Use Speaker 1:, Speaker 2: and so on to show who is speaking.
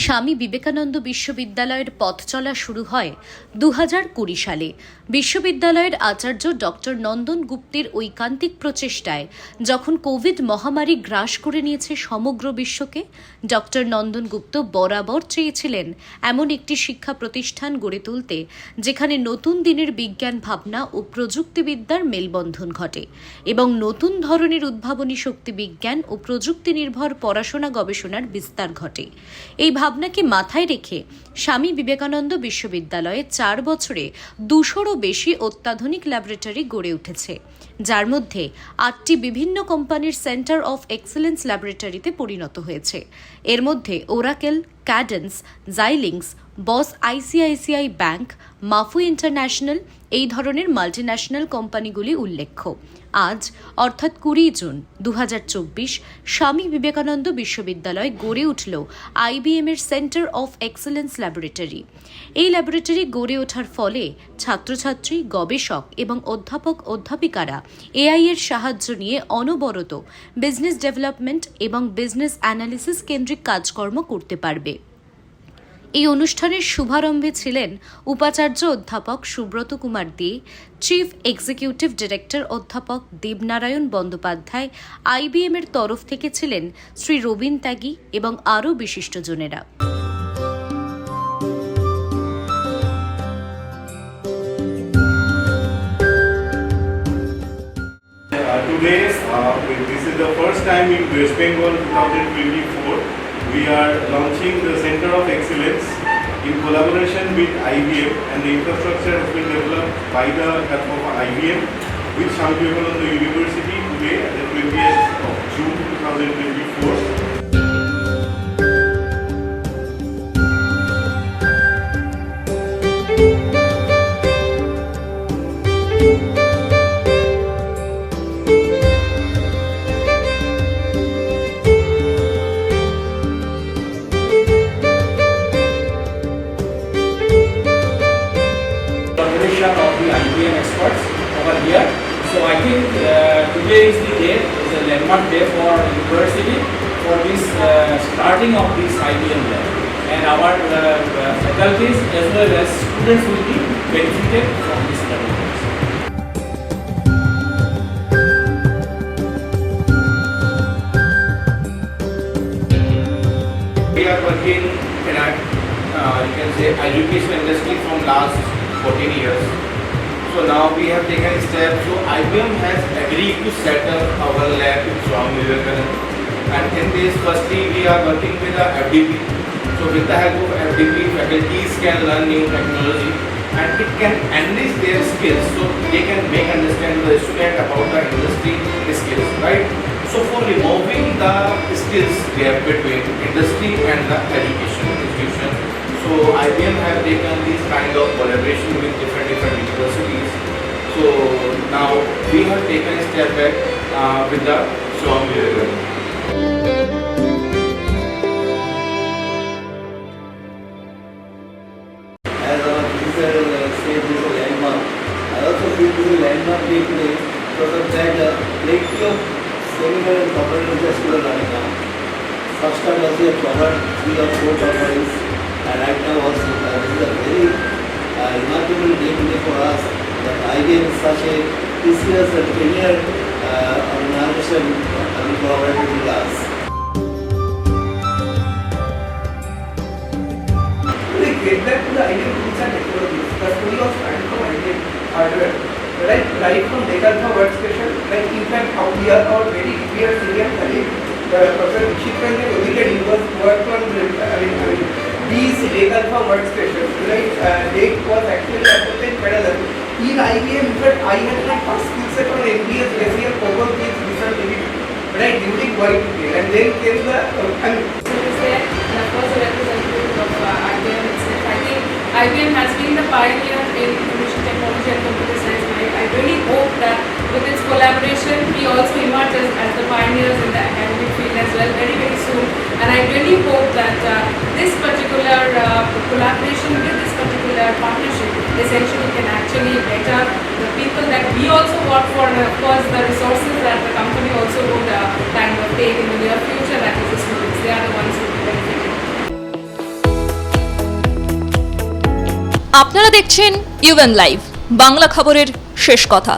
Speaker 1: স্বামী বিবেকানন্দ বিশ্ববিদ্যালয়ের পথ চলা শুরু হয় দু কুড়ি সালে। বিশ্ববিদ্যালয়ের আচার্য ডক্টর নন্দন গুপ্তের ঐকান্তিক প্রচেষ্টায় যখন কোভিড মহামারী গ্রাস করে নিয়েছে সমগ্র বিশ্বকে, ডক্টর নন্দন গুপ্ত বরাবর চেয়েছিলেন এমন একটি শিক্ষা প্রতিষ্ঠান গড়ে তুলতে, যেখানে নতুন দিনের বিজ্ঞান ভাবনা ও প্রযুক্তিবিদ্যার মেলবন্ধন ঘটে এবং নতুন ধরনের উদ্ভাবনী শক্তি বিজ্ঞান ও প্রযুক্তি নির্ভর পড়াশোনা গবেষণার বিস্তার ঘটে। এই ভাবনাকে মাথায় রেখে স্বামী বিবেকানন্দ বিশ্ববিদ্যালয়ে চার বছরে দুশোরও বেশি অত্যাধুনিক ল্যাবরেটরি গড়ে উঠেছে। যার মধ্যে আটটি বিভিন্ন কোম্পানির সেন্টার অফ এক্সেলেন্স ল্যাবরেটরিতে পরিণত হয়েছে। এর মধ্যে Oracle, Cadence, Xilinx, Bosch ICICI bank, মাফু international এই ধরনের মাল্টিন্যাশনাল কোম্পানিগুলি উল্লেখ্য। আজ, অর্থাৎ কুড়ি জুন দু হাজার চব্বিশ, স্বামী বিবেকানন্দ বিশ্ববিদ্যালয় গড়ে উঠল আইবিএম এর সেন্টার অফ এক্সেলেন্স ল্যাবরেটরি। এই ল্যাবরেটরি গড়ে ওঠার ফলে ছাত্রছাত্রী, গবেষক এবং অধ্যাপক অধ্যাপিকারা এআই এর সাহায্য নিয়ে অনবরত বিজনেস ডেভেলপমেন্ট এবং বিজনেস অ্যানালিসিস কেন্দ্রিক কাজকর্ম করতে পারবে। এই অনুষ্ঠানের শুভারম্ভে ছিলেন উপাচার্য অধ্যাপক Subrata Kumar De chief executive director অধ্যাপক দেবনারায়ণ বন্দ্যোপাধ্যায় আইবিএম এর তরফ থেকে ছিলেন শ্রী রবীন ত্যাগী এবং আরও বিশিষ্টজনেরা
Speaker 2: Uh, Today, uh, this is the first time in West Bengal 2024, we are launching the Center of Excellence in collaboration with IBM and the infrastructure has been developed by the help of IBM with Swami Vivekananda University today at the 20th of June 2024.
Speaker 3: collaboration today is the day, is a landmark day for university for this uh, starting of this IBM lab. And our uh, uh, faculties as well as students will be benefited from this collaboration.
Speaker 4: We are working in a, uh, you can say, education industry from last 14 years. So now we have taken a step. So IBM has agreed to set up our lab in Swami Vivekananda. And in this, firstly, we are working with the FDP. So with the help of FDP, faculties can learn new technology and it can enrich their skills so they can make understand the student about the industry skills, right? So for removing the skills gap between industry and the education institution, so IBM have taken this kind of collaboration with different different universities. So now we have taken a step back uh, with the Swami Vivekananda.
Speaker 5: as our teacher said this is a landmark. I also feel this is a landmark day today of that uh, plenty seminar and conferences still are running now. First time we have covered three or four conferences now also uh, this is a very uh, remarkable day today for us that IBM is such a precious and tenured uh, organization uh, will collaborate with us.
Speaker 6: we get back to the of tools and technologies. The story of starting from idea hardware. Right, right from Decal for workstation, like in fact how we are our very dear senior colleague, the Professor and Odile was worked on these Decal for workstation, right, uh, was actually adopted parallel. In IBM, in fact, I had my first skill set on MBS, Glacier, Power with Visual TV, right, during Y2K, and then came the, uh, I
Speaker 7: So there, and of uh, IBM. I think IBM has been the pioneer in information technology and computer science. And I, I really hope that with its collaboration, we also emerge as, as the pioneers also work for, of course, the resources that the company also would uh, kind of take in the near future, that is the students. They are the ones who will benefit.
Speaker 8: আপনারা দেখছেন UN live Bangla খবরের শেষ কথা